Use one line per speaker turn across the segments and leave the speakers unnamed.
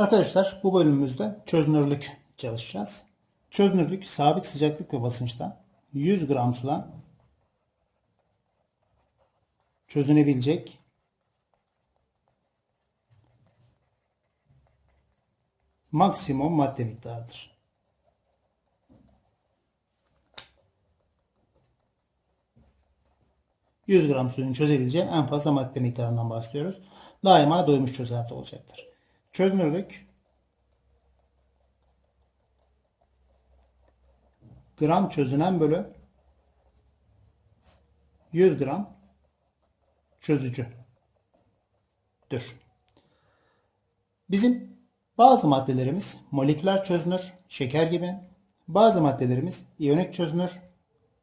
Arkadaşlar bu bölümümüzde çözünürlük çalışacağız. Çözünürlük sabit sıcaklık ve basınçta 100 gram sudan çözünebilecek maksimum madde miktarıdır. ...100 gram suyun çözebileceği en fazla madde miktarından bahsediyoruz. Daima doymuş çözelti olacaktır. Çözünürlük gram çözünen bölü 100 gram çözücüdür. Bizim bazı maddelerimiz moleküler çözünür, şeker gibi. Bazı maddelerimiz iyonik çözünür,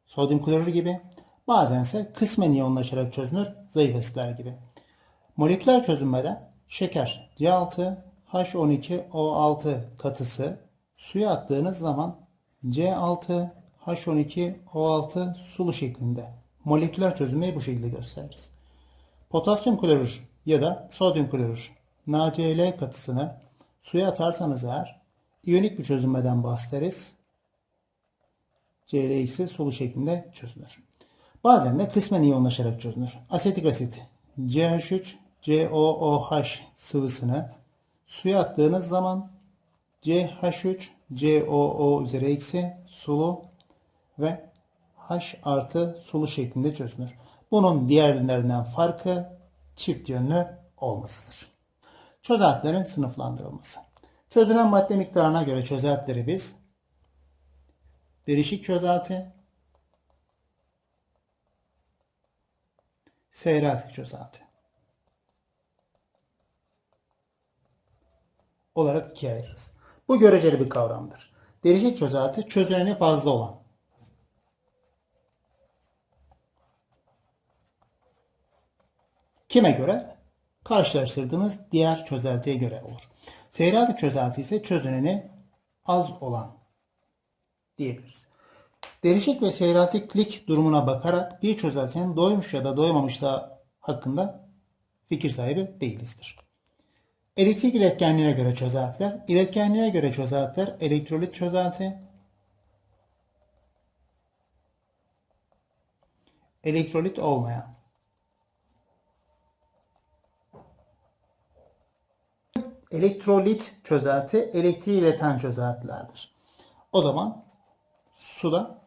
sodyum klorür gibi. Bazense kısmen iyonlaşarak çözünür, zayıf asitler gibi. Moleküler çözünmede şeker C6, H12O6 katısı suya attığınız zaman C6, H12O6 sulu şeklinde. Moleküler çözünmeyi bu şekilde gösteririz. Potasyum klorür ya da sodyum klorür NaCl katısını suya atarsanız eğer iyonik bir çözünmeden bahsederiz. ClX'i sulu şeklinde çözünür. Bazen de kısmen iyonlaşarak çözünür. Asetik asit CH3 COOH sıvısını suya attığınız zaman CH3 COO üzeri eksi sulu ve H artı sulu şeklinde çözünür. Bunun diğerlerinden farkı çift yönlü olmasıdır. Çözeltilerin sınıflandırılması. Çözülen madde miktarına göre çözeltileri biz derişik çözelti, seyreltik çözelti olarak ikiye ayırırız. Bu göreceli bir kavramdır. Derişik çözelti çözüneni fazla olan Kime göre? Karşılaştırdığınız diğer çözeltiye göre olur. Seyreltik çözelti ise çözüneni az olan diyebiliriz. Derişik ve seyreltiklik durumuna bakarak bir çözeltinin doymuş ya da doymamışlığı hakkında fikir sahibi değilizdir. Elektrik iletkenliğine göre çözeltiler, iletkenliğine göre çözeltiler elektrolit çözelti, elektrolit olmayan, elektrolit çözelti elektriği ileten çözeltilerdir. O zaman suda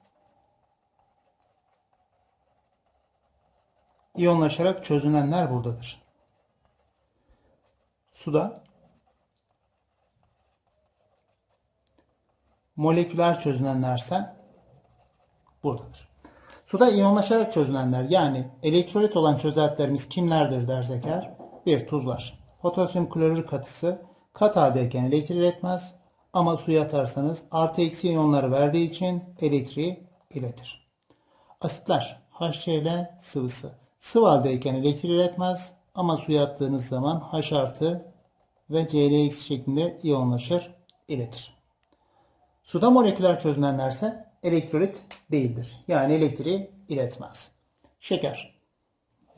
iyonlaşarak çözünenler buradadır. Suda moleküler çözünenlerse buradadır. Suda iyonlaşarak çözünenler yani elektrolit olan çözeltilerimiz kimlerdir dersek eğer bir tuzlar. Potasyum klorür katısı kat haldeyken elektriği iletmez ama suya atarsanız artı eksi iyonları verdiği için elektriği iletir. Asitler HCl sıvısı sıvı haldeyken elektriği iletmez ama suya attığınız zaman H artı ve Cl şeklinde iyonlaşır, iletir. Suda moleküler çözünenlerse elektrolit değildir. Yani elektriği iletmez. Şeker.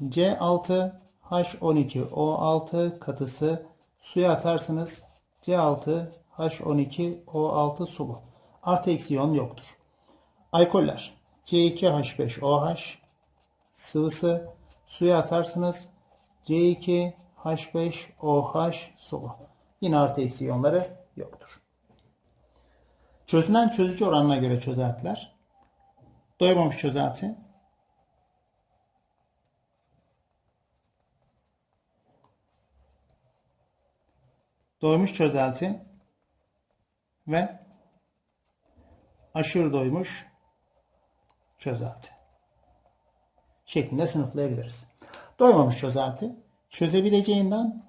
C6 H12O6 katısı suya atarsınız. C6 H12O6 sulu. Artı eksi iyon yoktur. Alkoller. C2H5OH sıvısı suya atarsınız. C2H5OH sulu. Yine artı eksi iyonları yoktur. Çözünen çözücü oranına göre çözeltiler. Doymamış çözelti doymuş çözelti ve aşırı doymuş çözelti şeklinde sınıflayabiliriz. Doymamış çözelti çözebileceğinden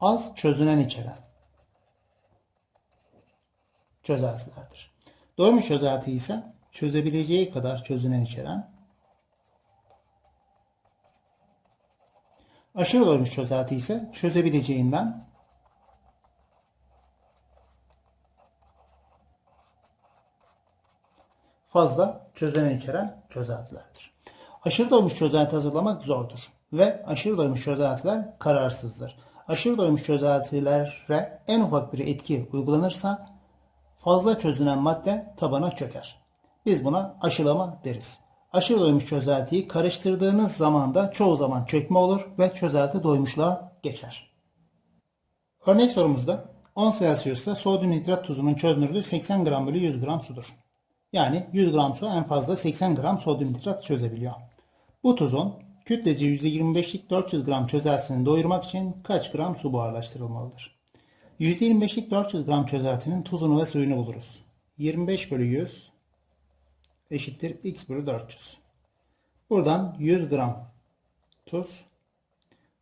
az çözünen içeren çözeltilerdir. Doymuş çözelti ise çözebileceği kadar çözünen içeren Aşırı doymuş çözelti ise çözebileceğinden fazla çözünen içeren çözeltilerdir. Aşırı doymuş çözelti hazırlamak zordur ve aşırı doymuş çözeltiler kararsızdır. Aşırı doymuş çözeltilere en ufak bir etki uygulanırsa fazla çözünen madde tabana çöker. Biz buna aşılama deriz. Aşırı doymuş çözeltiyi karıştırdığınız zaman da çoğu zaman çökme olur ve çözelti doymuşluğa geçer. Örnek sorumuzda 10 Celsius'ta sodyum nitrat tuzunun çözünürlüğü 80 gram bölü 100 gram sudur. Yani 100 gram su en fazla 80 gram sodyum nitrat çözebiliyor. Bu tuzun kütlece %25'lik 400 gram çözeltisini doyurmak için kaç gram su buharlaştırılmalıdır? %25'lik 400 gram çözeltinin tuzunu ve suyunu buluruz. 25 bölü 100 eşittir x bölü 400. Buradan 100 gram tuz,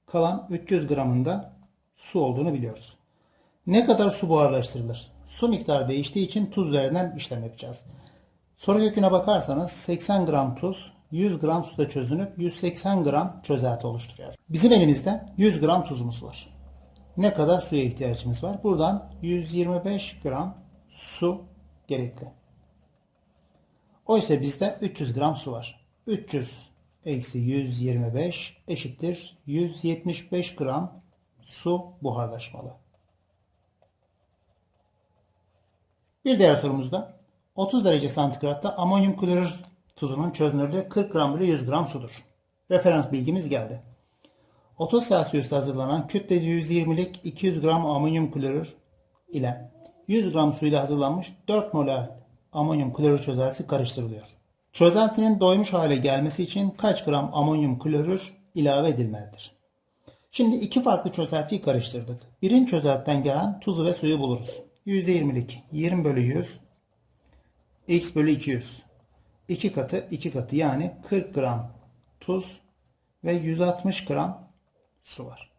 kalan 300 gramında su olduğunu biliyoruz. Ne kadar su buharlaştırılır? Su miktarı değiştiği için tuz üzerinden işlem yapacağız. Soru köküne bakarsanız 80 gram tuz 100 gram suda çözünüp 180 gram çözelti oluşturuyor. Bizim elimizde 100 gram tuzumuz var. Ne kadar suya ihtiyacımız var? Buradan 125 gram su gerekli. Oysa bizde 300 gram su var. 300 eksi 125 eşittir 175 gram su buharlaşmalı. Bir diğer sorumuzda 30 derece santigratta amonyum klorür tuzunun çözünürlüğü 40 gram bölü 100 gram sudur. Referans bilgimiz geldi. 30 Celsius'ta hazırlanan kütleci 120'lik 200 gram amonyum klorür ile 100 gram suyla hazırlanmış 4 molar amonyum klorür çözeltisi karıştırılıyor. Çözeltinin doymuş hale gelmesi için kaç gram amonyum klorür ilave edilmelidir? Şimdi iki farklı çözeltiyi karıştırdık. Birinci çözeltiden gelen tuzu ve suyu buluruz. %20'lik 20 bölü 100 x bölü 200. 2 katı 2 katı yani 40 gram tuz ve 160 gram su var.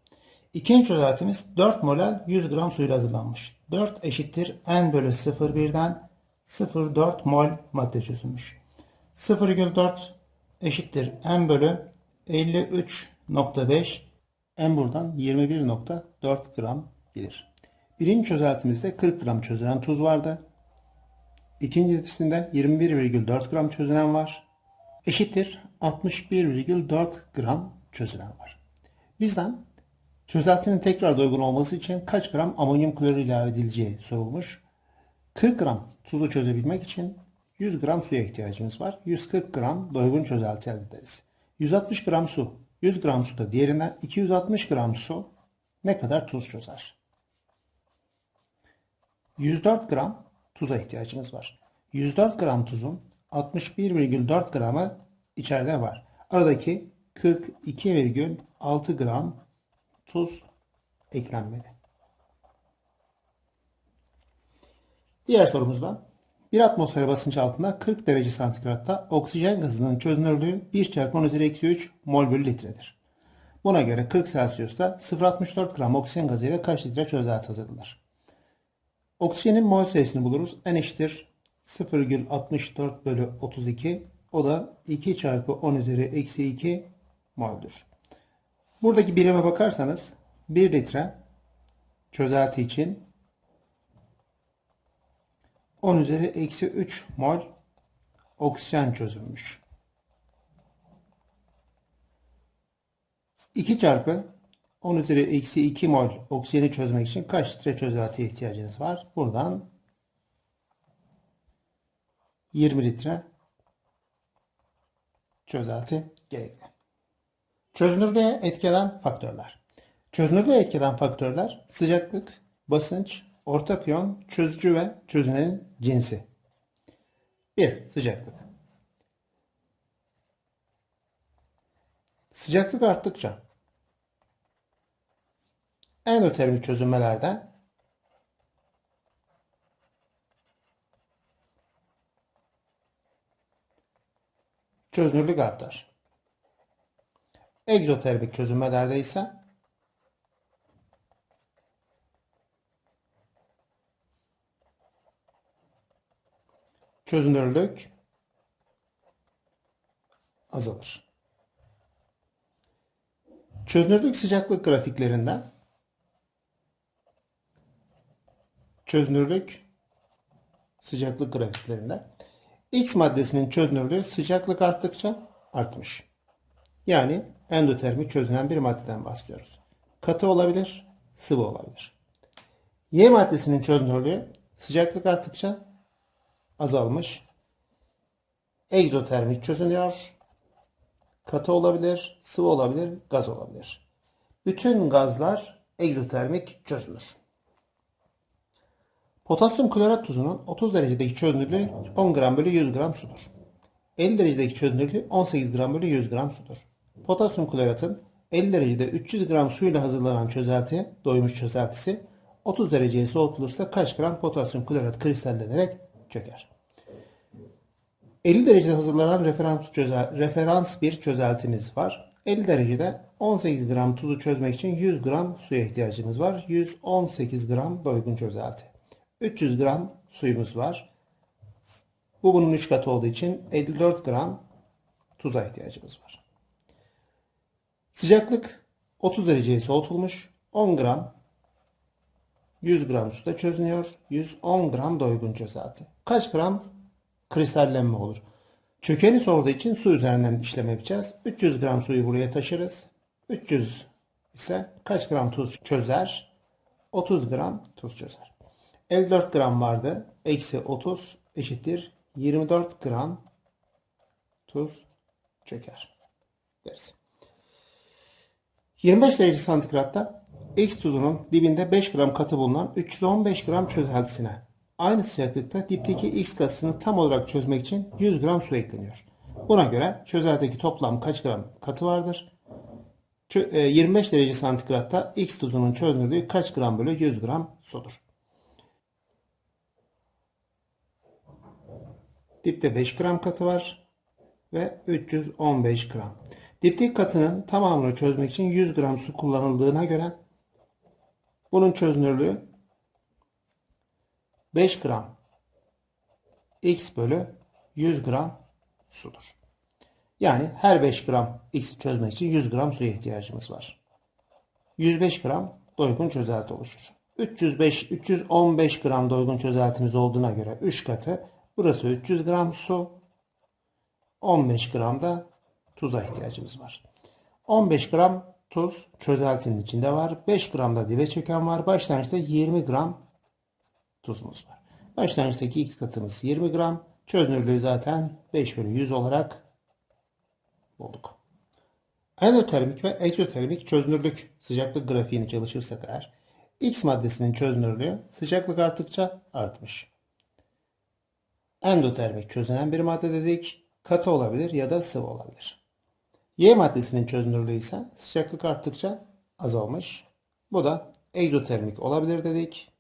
İkinci çözeltimiz 4 molal 100 gram suyla hazırlanmış. 4 eşittir n bölü 0,1'den 0,4 mol madde çözülmüş. 0,4 eşittir n bölü 53,5 n buradan 21,4 gram gelir. Birinci çözeltimizde 40 gram çözünen tuz vardı. İkincisinde 21,4 gram çözünen var. Eşittir 61,4 gram çözünen var. Bizden çözeltinin tekrar doygun olması için kaç gram amonyum klorür ilave edileceği sorulmuş. 40 gram tuzu çözebilmek için 100 gram suya ihtiyacımız var. 140 gram doygun çözelti elde ederiz. 160 gram su, 100 gram su da diğerinden 260 gram su ne kadar tuz çözer? 104 gram tuza ihtiyacımız var. 104 gram tuzun 61,4 gramı içeride var. Aradaki 42,6 gram tuz eklenmeli. Diğer sorumuzda bir atmosfer basıncı altında 40 derece santigratta oksijen gazının çözünürlüğü 1 çarpı 10 üzeri eksi 3 mol bölü litredir. Buna göre 40 Celsius'ta 0,64 gram oksijen gazı ile kaç litre çözelti hazırlanır? Oksijenin mol sayısını buluruz. N eşittir 0,64 bölü 32. O da 2 çarpı 10 üzeri eksi 2 mol'dur. Buradaki birime bakarsanız 1 litre çözelti için 10 üzeri eksi 3 mol oksijen çözülmüş. 2 çarpı 10 üzeri eksi 2 mol oksijeni çözmek için kaç litre çözeltiye ihtiyacınız var? Buradan 20 litre çözelti gerekli. Çözünürlüğe etkilen faktörler. Çözünürlüğe etkilen faktörler sıcaklık, basınç, ortak iyon, çözücü ve çözünenin cinsi. 1. Sıcaklık. Sıcaklık arttıkça endotermik çözünmelerde çözünürlük artar. Egzotermik çözünmelerde ise çözünürlük azalır. Çözünürlük sıcaklık grafiklerinden çözünürlük sıcaklık grafiklerinde X maddesinin çözünürlüğü sıcaklık arttıkça artmış. Yani endotermik çözünen bir maddeden bahsediyoruz. Katı olabilir, sıvı olabilir. Y maddesinin çözünürlüğü sıcaklık arttıkça azalmış. Egzotermik çözünüyor. Katı olabilir, sıvı olabilir, gaz olabilir. Bütün gazlar egzotermik çözünür. Potasyum klorat tuzunun 30 derecedeki çözünürlüğü 10 gram bölü 100 gram sudur. 50 derecedeki çözünürlüğü 18 gram bölü 100 gram sudur. Potasyum kloratın 50 derecede 300 gram suyla hazırlanan çözelti, doymuş çözeltisi 30 dereceye soğutulursa kaç gram potasyum klorat kristallenerek çöker? 50 derecede hazırlanan referans, çözel, referans bir çözeltimiz var. 50 derecede 18 gram tuzu çözmek için 100 gram suya ihtiyacımız var. 118 gram doygun çözelti. 300 gram suyumuz var. Bu bunun 3 katı olduğu için 54 gram tuza ihtiyacımız var. Sıcaklık 30 dereceye soğutulmuş. 10 gram 100 gram suda çözünüyor. 110 gram doygun çözelti. Kaç gram kristallenme olur? Çökeni sorduğu için su üzerinden işlem yapacağız. 300 gram suyu buraya taşırız. 300 ise kaç gram tuz çözer? 30 gram tuz çözer. 54 gram vardı. Eksi 30 eşittir 24 gram tuz çöker. Deriz. 25 derece santigratta X tuzunun dibinde 5 gram katı bulunan 315 gram çözeltisine aynı sıcaklıkta dipteki X katısını tam olarak çözmek için 100 gram su ekleniyor. Buna göre çözeltideki toplam kaç gram katı vardır? Çö- e, 25 derece santigratta X tuzunun çözünürlüğü kaç gram bölü 100 gram sudur? Dipte 5 gram katı var ve 315 gram. Dipteki katının tamamını çözmek için 100 gram su kullanıldığına göre bunun çözünürlüğü 5 gram x bölü 100 gram sudur. Yani her 5 gram x'i çözmek için 100 gram suya ihtiyacımız var. 105 gram doygun çözelti oluşur. 305 315 gram doygun çözeltimiz olduğuna göre 3 katı burası 300 gram su 15 gram da tuza ihtiyacımız var. 15 gram tuz çözeltinin içinde var. 5 gram da dibe çöken var. Başlangıçta 20 gram tuzumuz var. Başlangıçtaki x katımız 20 gram. Çözünürlüğü zaten 5 bölü 100 olarak bulduk. Endotermik ve egzotermik çözünürlük sıcaklık grafiğini çalışırsak eğer X maddesinin çözünürlüğü sıcaklık arttıkça artmış. Endotermik çözünen bir madde dedik. Katı olabilir ya da sıvı olabilir. Y maddesinin çözünürlüğü ise sıcaklık arttıkça azalmış. Bu da egzotermik olabilir dedik.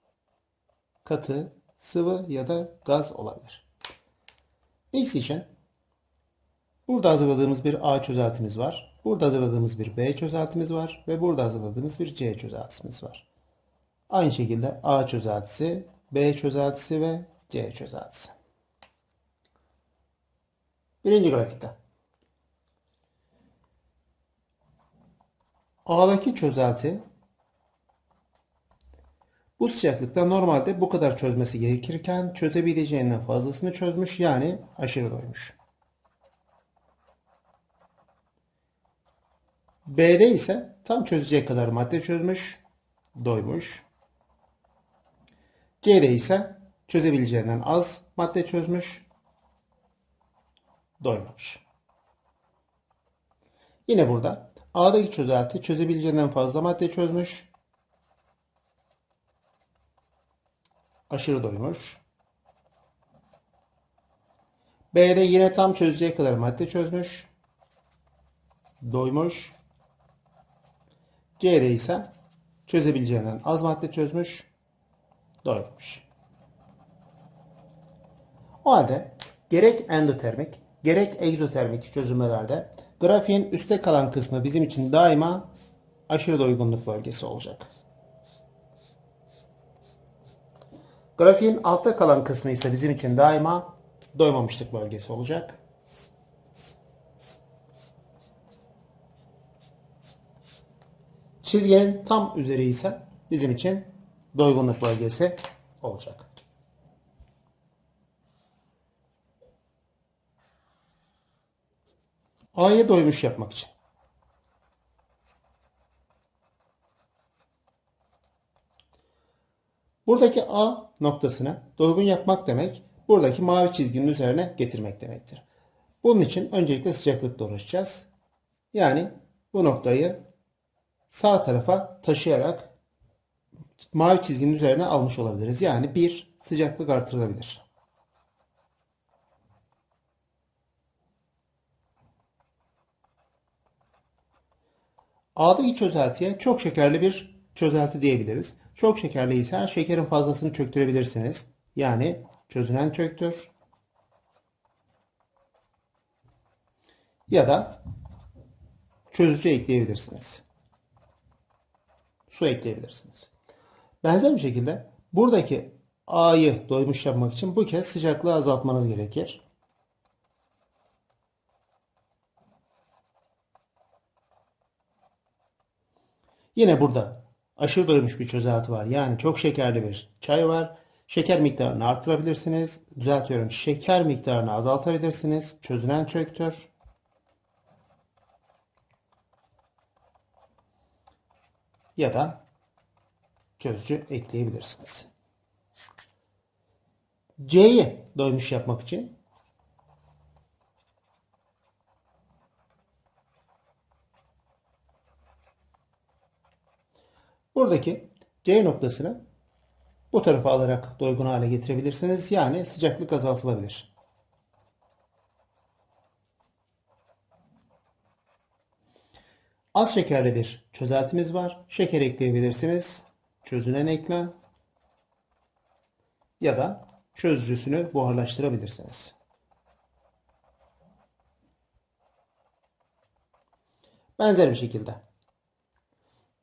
Katı, sıvı ya da gaz olabilir. X için burada hazırladığımız bir A çözeltimiz var. Burada hazırladığımız bir B çözeltimiz var. Ve burada hazırladığımız bir C çözeltimiz var. Aynı şekilde A çözeltisi, B çözeltisi ve C çözeltisi. Birinci grafikte. A'daki çözelti bu sıcaklıkta normalde bu kadar çözmesi gerekirken çözebileceğinden fazlasını çözmüş yani aşırı doymuş. B'de ise tam çözecek kadar madde çözmüş, doymuş. C'de ise çözebileceğinden az madde çözmüş, doymamış. Yine burada A'daki çözelti çözebileceğinden fazla madde çözmüş. Aşırı doymuş. B'de yine tam çözeceği kadar madde çözmüş. Doymuş. C'de ise çözebileceğinden az madde çözmüş. Doymuş. O halde gerek endotermik gerek egzotermik çözümlerde grafiğin üstte kalan kısmı bizim için daima aşırı doygunluk bölgesi olacak. Grafiğin altta kalan kısmı ise bizim için daima doymamışlık bölgesi olacak. Çizginin tam üzeri ise bizim için doygunluk bölgesi olacak. A'ya doymuş yapmak için. Buradaki A noktasını doygun yapmak demek buradaki mavi çizginin üzerine getirmek demektir. Bunun için öncelikle sıcaklıkla uğraşacağız. Yani bu noktayı sağ tarafa taşıyarak mavi çizginin üzerine almış olabiliriz. Yani bir sıcaklık artırılabilir. A'daki çözeltiye çok şekerli bir çözelti diyebiliriz. Çok şekerli ise şekerin fazlasını çöktürebilirsiniz. Yani çözünen çöktür. Ya da çözücü ekleyebilirsiniz. Su ekleyebilirsiniz. Benzer bir şekilde buradaki A'yı doymuş yapmak için bu kez sıcaklığı azaltmanız gerekir. Yine burada aşırı doymuş bir çözelti var. Yani çok şekerli bir çay var. Şeker miktarını artırabilirsiniz. Düzeltiyorum. Şeker miktarını azaltabilirsiniz. Çözünen çöktür. Ya da çözücü ekleyebilirsiniz. C'yi doymuş yapmak için buradaki C noktasını bu tarafa alarak doygun hale getirebilirsiniz. Yani sıcaklık azaltılabilir. Az şekerli bir çözeltimiz var. Şeker ekleyebilirsiniz. Çözünen ekle ya da çözücüsünü buharlaştırabilirsiniz. Benzer bir şekilde.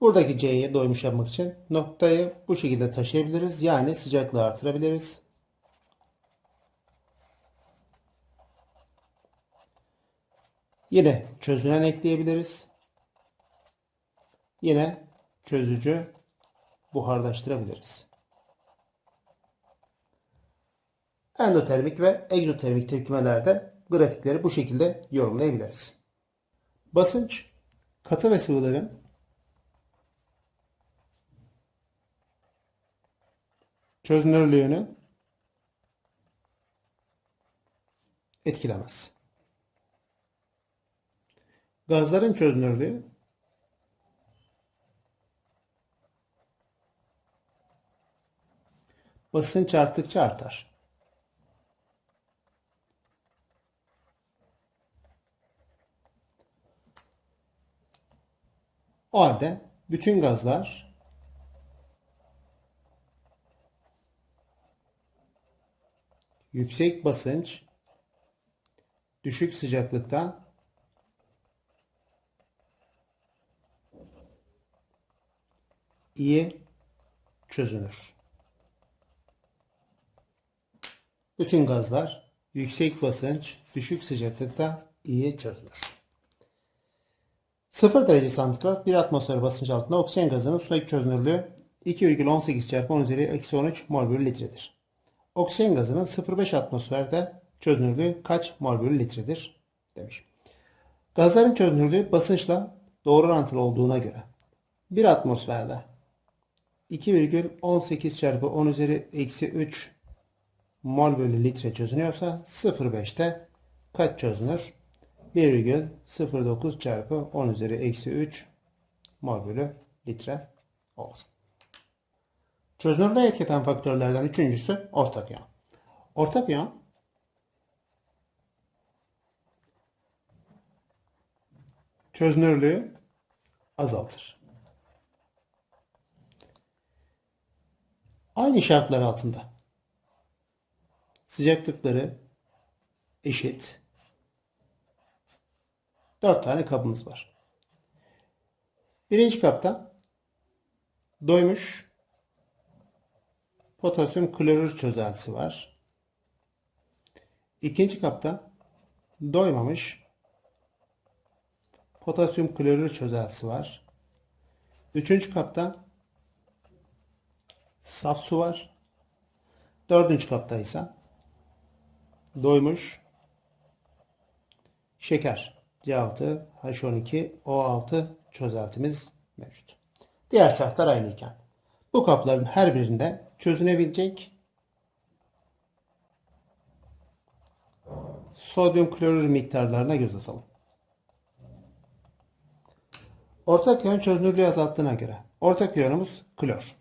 Buradaki C'yi doymuş yapmak için noktayı bu şekilde taşıyabiliriz. Yani sıcaklığı artırabiliriz. Yine çözünen ekleyebiliriz. Yine çözücü buharlaştırabiliriz. Endotermik ve egzotermik tepkimelerde grafikleri bu şekilde yorumlayabiliriz. Basınç, katı ve sıvıların çözünürlüğünü etkilemez. Gazların çözünürlüğü basınç arttıkça artar. O halde bütün gazlar yüksek basınç, düşük sıcaklıkta iyi çözünür. Bütün gazlar yüksek basınç, düşük sıcaklıkta iyi çözülür. 0 derece santigrat bir atmosfer basınç altında oksijen gazının sudaki çözünürlüğü 2,18 çarpı 10 üzeri eksi 13 mol bölü litredir. Oksijen gazının 0,5 atmosferde çözünürlüğü kaç mol bölü litredir demiş. Gazların çözünürlüğü basınçla doğru orantılı olduğuna göre bir atmosferde 2,18 çarpı 10 üzeri eksi 3 mol bölü litre çözünüyorsa 0,5'te kaç çözünür? 1,09 çarpı 10 üzeri eksi 3 mol bölü litre olur. Çözünürlüğe etki eden faktörlerden üçüncüsü orta piyon. Orta piyon çözünürlüğü azaltır. Aynı şartlar altında sıcaklıkları eşit 4 tane kabımız var. Birinci kapta doymuş potasyum klorür çözeltisi var. İkinci kapta doymamış potasyum klorür çözeltisi var. Üçüncü kapta saf su var. Dördüncü kapta ise doymuş şeker C6, H12, O6 çözeltimiz mevcut. Diğer şartlar aynıyken bu kapların her birinde çözünebilecek sodyum klorür miktarlarına göz atalım. Ortak iyon çözünürlüğü azalttığına göre ortak iyonumuz klor.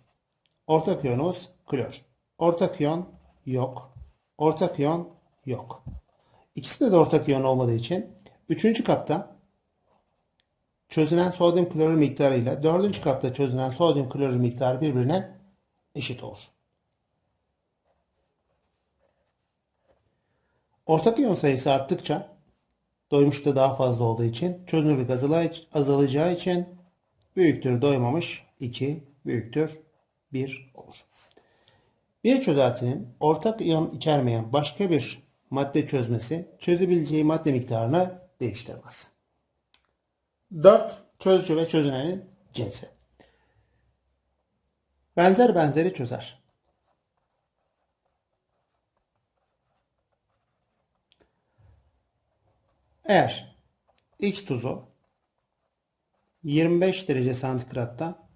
Ortak iyonumuz klor. Ortak iyon yok. Ortak iyon yok. İkisinde de ortak iyon olmadığı için 3. kapta çözünen sodyum klorür miktarı ile 4. kapta çözünen sodyum klorür miktarı birbirine eşit olur. Ortak iyon sayısı arttıkça doymuşta daha fazla olduğu için çözünürlük azala- azalacağı için büyüktür doymamış 2 büyüktür 1 olur. Bir çözeltinin ortak iyon içermeyen başka bir madde çözmesi çözebileceği madde miktarını değiştirmez. 4. Çözücü ve çözünenin cinsi. Benzer benzeri çözer. Eğer X tuzu 25 derece santigratta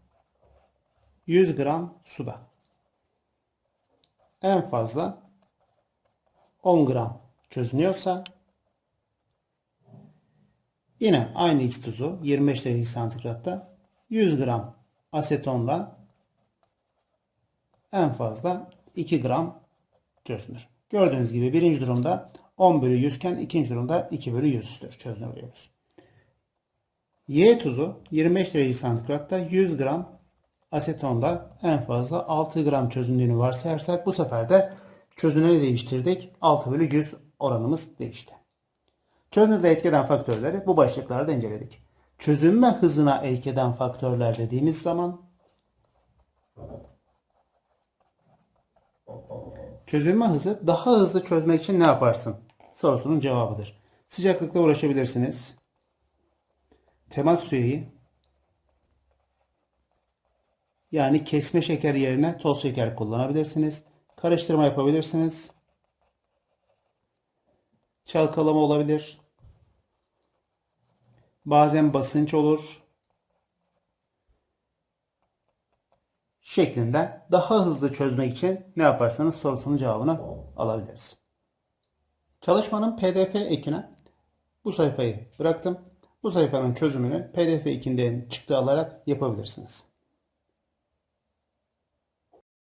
100 gram suda en fazla 10 gram çözünüyorsa yine aynı X tuzu 25 derece santigratta 100 gram asetonla en fazla 2 gram çözünür. Gördüğünüz gibi birinci durumda 10 bölü 100 iken ikinci durumda 2 bölü 100'tür çözünürlüğümüz. Y tuzu 25 derece santigratta 100 gram asetonda en fazla 6 gram çözündüğünü varsayarsak bu sefer de çözüneni değiştirdik. 6 bölü 100 oranımız değişti. Çözünürlüğe etki eden faktörleri bu başlıklarda inceledik. Çözünme hızına etki eden faktörler dediğimiz zaman Çözülme hızı daha hızlı çözmek için ne yaparsın? Sorusunun cevabıdır. Sıcaklıkla uğraşabilirsiniz. Temas süreyi yani kesme şeker yerine toz şeker kullanabilirsiniz. Karıştırma yapabilirsiniz. Çalkalama olabilir. Bazen basınç olur. Şeklinde daha hızlı çözmek için ne yaparsanız sorusunun cevabını alabiliriz. Çalışmanın pdf ekine bu sayfayı bıraktım. Bu sayfanın çözümünü pdf ekinden çıktı alarak yapabilirsiniz.